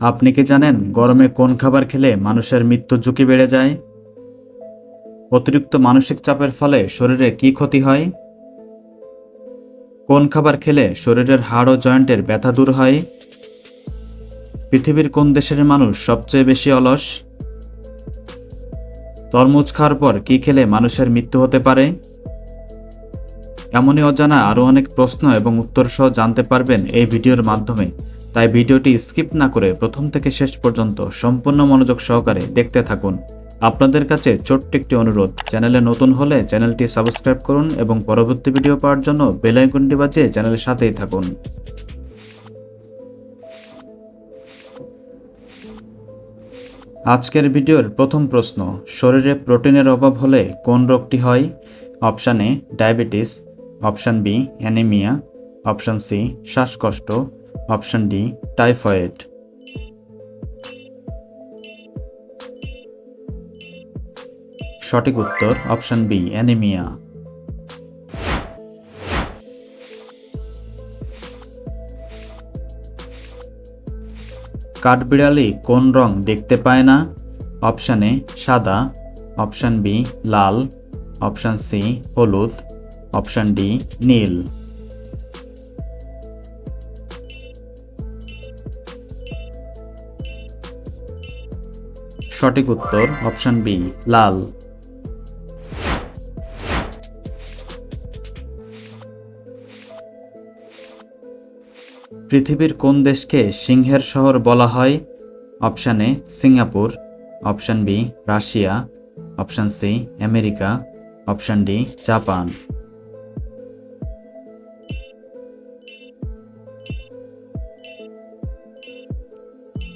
আপনি কি জানেন গরমে কোন খাবার খেলে মানুষের মৃত্যুর ঝুঁকি বেড়ে যায়? অতিরিক্ত মানসিক চাপের ফলে শরীরে কি ক্ষতি হয়? কোন খাবার খেলে শরীরের হাড় ও জয়েন্টের ব্যথা দূর হয়? পৃথিবীর কোন দেশের মানুষ সবচেয়ে বেশি অলস? তরমুজ খাওয়ার পর কি খেলে মানুষের মৃত্যু হতে পারে? এমনই অজানা আরও অনেক প্রশ্ন এবং উত্তর সহ জানতে পারবেন এই ভিডিওর মাধ্যমে। তাই ভিডিওটি স্কিপ না করে প্রথম থেকে শেষ পর্যন্ত সম্পূর্ণ মনোযোগ সহকারে দেখতে থাকুন। আপনাদের কাছে ছোট্ট একটি অনুরোধ, চ্যানেলে নতুন হলে চ্যানেলটি সাবস্ক্রাইব করুন এবং পরবর্তী ভিডিও পাওয়ার জন্য বেল আইকনটি বাজিয়ে চ্যানেলের সাথেই থাকুন। আজকের ভিডিওর প্রথম প্রশ্ন, শরীরে প্রোটিনের অভাব হলে কোন রোগটি হয়? Option A, diabetes, option B, anaemia, option C, শ্বাসকষ্ট অপশান ডি, টাইফয়েড। সঠিক উত্তর অপশান বি, অ্যানিমিয়া। কাঠবিড়ালি কোন রং দেখতে পায় না? অপশান এ, সাদা। অপশান বি, লাল। অপশান সি, হলুদ। অপশান ডি, নীল। সঠিক উত্তর অপশান বি লাল। পৃথিবীর কোন দেশকে সিংহের শহর বলা হয়? Option A Singapore. Option B Russia. Option C America. Option D Japan.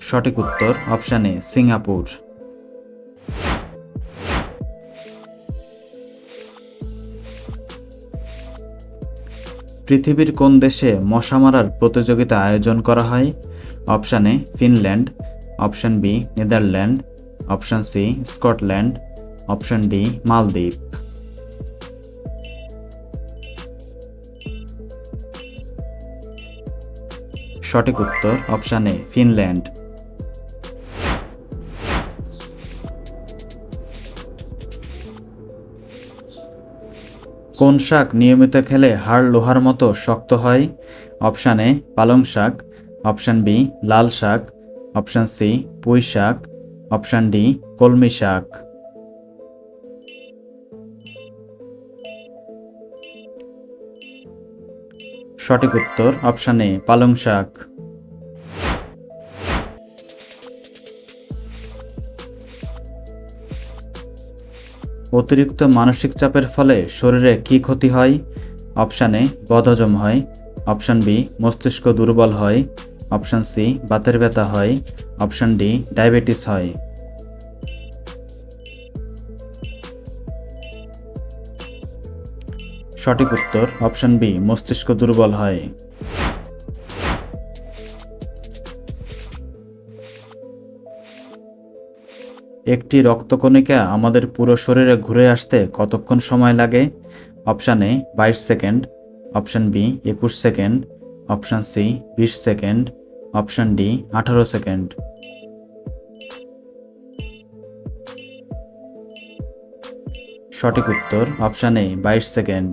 সঠিক উত্তর অপশান এ সিঙ্গাপুর। পৃথিবীর কোন দেশে মশা মারার প্রতিযোগিতা আয়োজন করা হয়? Option A, Finland. Option B, Netherlands. Option C, Scotland. Option D, Maldives. সঠিক উত্তর অপশান এ, ফিনল্যান্ড। কোন শাক নিয়মিত খেলে হাড় লোহার মতো শক্ত হয়? অপশান এ, পালং শাক। অপশান বি, লাল শাক। অপশান সি, পুঁই শাক। অপশান ডি, কলমি শাক। সঠিক উত্তর অপশান এ, পালং শাক। অতিরিক্ত মানসিক চাপের ফলে শরীরে কি ক্ষতি হয়? অপশান এ, বদহজম হয়। অপশান বি, মস্তিষ্ক দুর্বল হয়। অপশান সি, বাতের ব্যথা হয়। অপশান ডি, ডায়াবেটিস হয়। সঠিক উত্তর অপশান বি, মস্তিষ্ক দুর্বল হয়। একটি রক্তকণিকা আমাদের পুরো শরীরে ঘুরে আসতে কতক্ষণ সময় লাগে? অপশান এ, বাইশ সেকেন্ড। অপশান বি, একুশ সেকেন্ড। অপশান সি, বিশ সেকেন্ড। অপশান ডি, আঠারো সেকেন্ড। সঠিক উত্তর অপশান এ, বাইশ সেকেন্ড।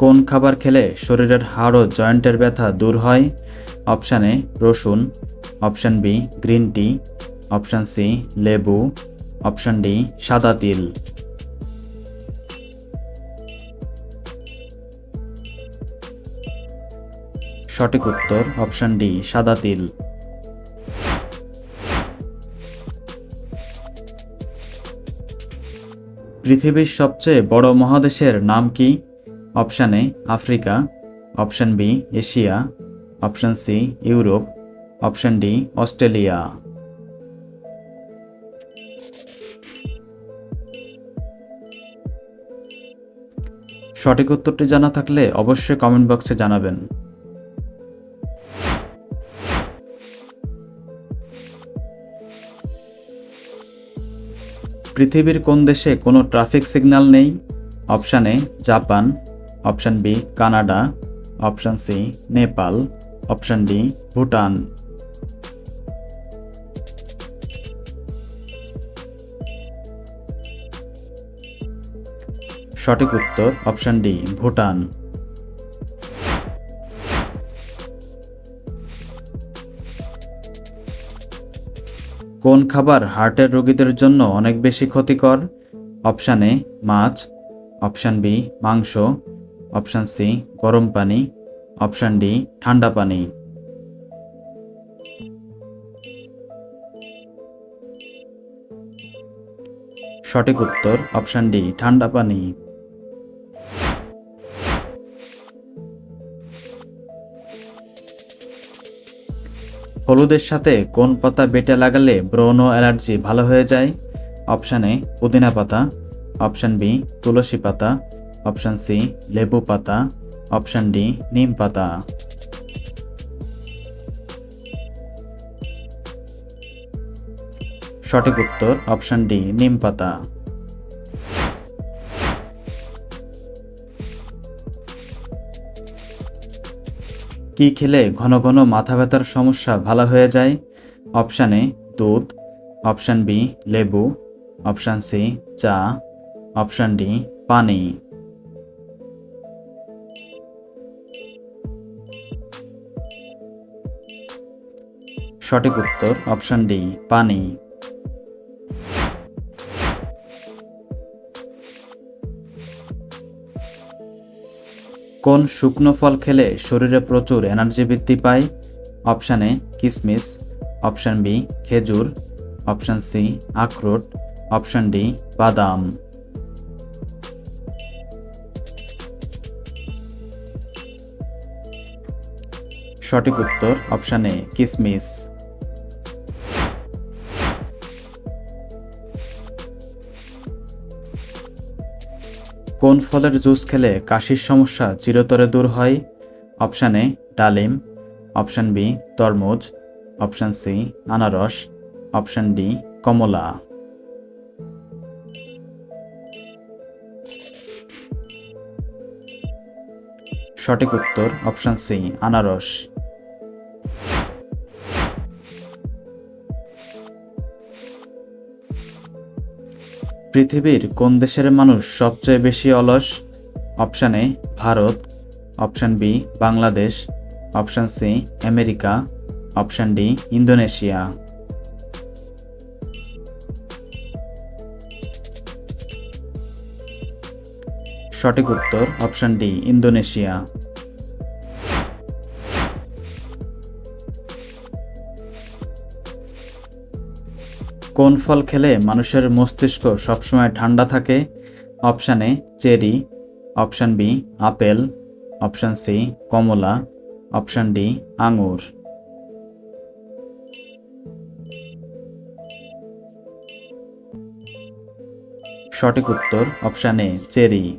কোন খাবার খেলে শরীরের হাড় ও জয়েন্টের ব্যথা দূর হয়? অপশান এ, রসুন। Option B, green tea. Option C, লেবু। অপশান ডি, সাদা তিল। সঠিক উত্তর, অপশান ডি, সাদা তিল। পৃথিবীর সবচেয়ে বড় মহাদেশের নাম কি? Option A, Africa, option B, Asia, option C, Europe, option D, Australia. সঠিক উত্তরটি জানা থাকলে অবশ্যই কমেন্ট বক্সে জানাবেন। পৃথিবীর কোন দেশে কোনো ট্রাফিক সিগন্যাল নেই? Option A, Japan option B, Canada. Option C, Nepal. Option D, Bhutan. সঠিক উত্তর অপশান ডি, ভুটান। কোন খাবার হার্টের রোগীদের জন্য অনেক বেশি ক্ষতিকর? অপশান এ, মাছ। অপশান বি, মাংস। অপশান সি, গরম পানি। অপশান ডি, ঠান্ডা পানি। সঠিক উত্তর, অপশান ডি, ঠান্ডা পানি। হলুদের সাথে কোন পাতা বেটে লাগালে ব্রণ অ্যালার্জি ভালো হয়ে যায়? অপশান এ, পুদিনা পাতা। অপশান বি, তুলসী পাতা। অপশান সি লেবু পাতা। অপশান ডি নিম পাতা। সঠিক উত্তর অপশান ডি নিম পাতা। কি খেলে ঘন ঘন মাথা ব্যথার সমস্যা ভালো হয়ে যায়? অপশান এ দুধ। অপশান বি লেবু। অপশান সি চা। অপশান ডি পানি। সঠিক উত্তর অপশন ডি পানি। কোন শুকনো ফল খেলে শরীরে প্রচুর এনার্জি বৃদ্ধি পায়? অপশান এ কিসমিস। অপশান বি খেজুর। অপশান সি আখরোট। অপশান ডি বাদাম। সঠিক উত্তর অপশান এ কিসমিস। কোন ফলের জুস খেলে কাশির সমস্যা চিরতরে দূর হয়? অপশান এ, ডালিম। অপশান বি, তরমুজ। অপশান সি, আনারস। অপশান ডি, কমলা। সঠিক উত্তর, অপশান সি, আনারস। পৃথিবীর কোন দেশের মানুষ সবচেয়ে বেশি অলস? Option A, Bharat. Option B, Bangladesh. Option C, America. Option D, Indonesia. সঠিক উত্তর অপশান ডি, ইন্দোনেশিয়া। কোন ফল খেলে মানুষের মস্তিষ্ক সবসময় ঠান্ডা থাকে? Option A, cherry. Option B, apple. Option C, Kamala. Option D, আঙুর। সঠিক উত্তর অপশান এ, চেরি।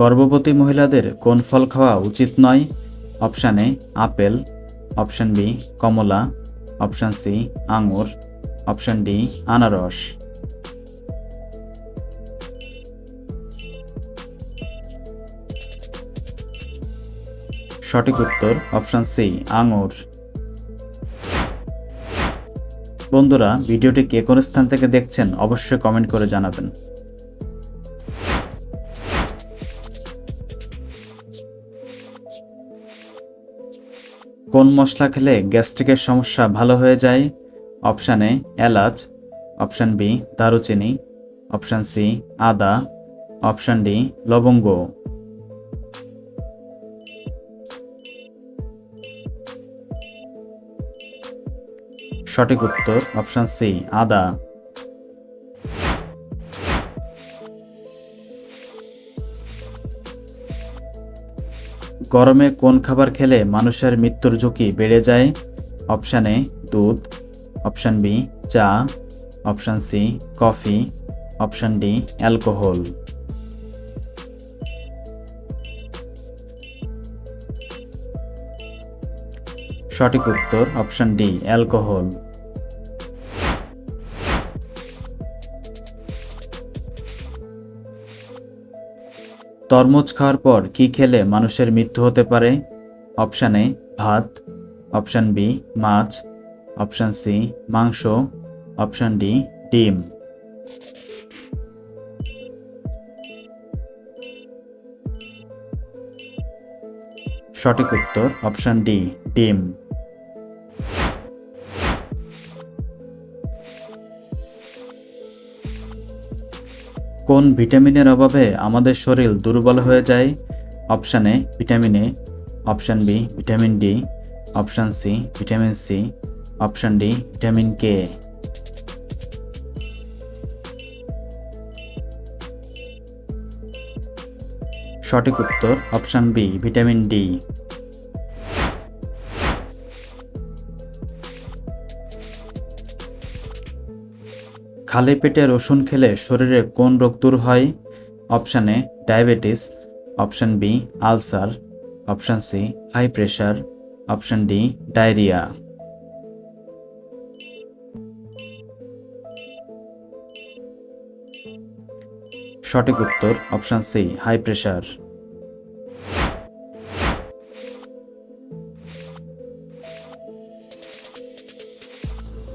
গর্ভবতী মহিলাদের কোন ফল খাওয়া উচিত নয়? Option A, apple. Option B, Kamala. Option C, আঙুর। অপশান ডি, আনারস। সঠিক উত্তর, অপশান সি, আঙুর। বন্ধুরা, ভিডিওটি কে কোন স্থান থেকে দেখছেন অবশ্যই কমেন্ট করে জানাবেন। কোন মশলা খেলে গ্যাস্ট্রিকের সমস্যা ভালো হয়ে যায়? অপশান এ, এলাচ। অপশান বি, দারুচিনি। অপশান সি, আদা। অপশান ডি, লবঙ্গ। সঠিক উত্তর অপশান সি, আদা। গরমে কোন খাবার খেলে মানুষের মৃত্যুর ঝুঁকি বেড়ে যায়? অপশান এ, দুধ। অপশান বি, চা। Option C, coffee. Option D, alcohol. সঠিক উত্তর অপশান ডি, অ্যালকোহল। তরমুজ খাওয়ার পর কি খেলে মানুষের মৃত্যু হতে পারে? অপশান এ, ভাত। অপশান বি, মাছ। অপশান সি, মাংস। অপশান ডি, ডিম। সঠিক উত্তর অপশান ডি, ডিম। কোন ভিটামিনের অভাবে আমাদের শরীর দুর্বল হয়ে যায়? Option A, vitamin A. Option B, vitamin D. Option C, vitamin C. Option D, vitamin K. সঠিক উত্তর অপশান বি, ভিটামিন ডি। খালি পেটে রসুন খেলে শরীরে কোন রোগ দূর হয়? Option A, diabetes, option B, ulcer, option C, high pressure, option D, diarrhoea. সঠিক উত্তর অপশান সি, হাই প্রেশার।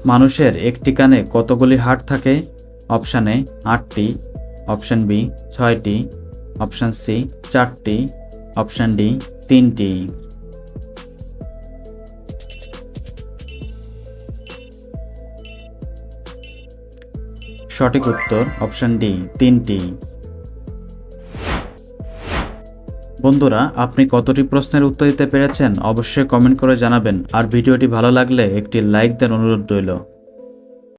মানুষের একটি কানে কতগুলি হাড় থাকে? অপশান এ, আটটি। অপশান বি, ছয়টি। অপশান সি, চারটি। অপশান ডি, তিনটি। সঠিক উত্তর অপশান ডি, তিনটি। বন্ধুরা, আপনি কতটি প্রশ্নের উত্তর দিতে পেরেছেন অবশ্যই কমেন্ট করে জানাবেন। আর ভিডিওটি ভালো লাগলে একটি লাইক দেন অনুরোধ রইল।